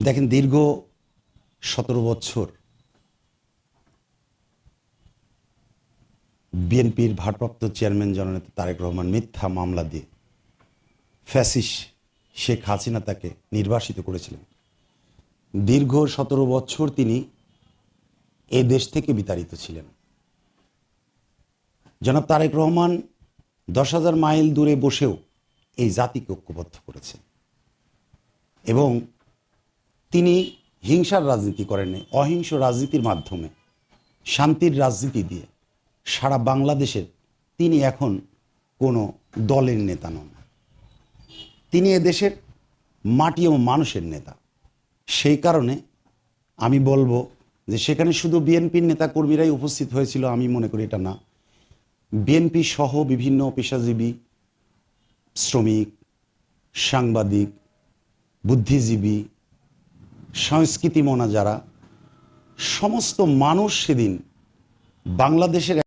দেখেন দীর্ঘ সতেরো বছর বিএনপির ভারপ্রাপ্ত চেয়ারম্যান জননেতা তারেক রহমান মিথ্যা মামলা দিয়ে ফ্যাসিস শেখ হাসিনা তাকে নির্বাসিত করেছিলেন। দীর্ঘ সতেরো বছর তিনি এ দেশ থেকে বিতাড়িত ছিলেন। জনাব তারেক রহমান দশ হাজার মাইল দূরে বসেও এই জাতিকে ঐক্যবদ্ধ করেছেন এবং তিনি হিংসার রাজনীতি করেননি, অহিংস রাজনীতির মাধ্যমে, শান্তির রাজনীতি দিয়ে। সারা বাংলাদেশের তিনি এখন কোনো দলের নেতা নন। তিনি এদেশের মাটি ও মানুষের নেতা। সেই কারণে আমি বলব যে সেখানে শুধু বিএনপির নেতা কর্মীরাই উপস্থিত হয়েছিল আমি মনে করি এটা না। বিএনপি সহ বিভিন্ন পেশাজীবী, শ্রমিক, সাংবাদিক, বুদ্ধিজীবী সংস্কৃতি মনা যারা সমস্ত মানুষ সেদিন বাংলাদেশের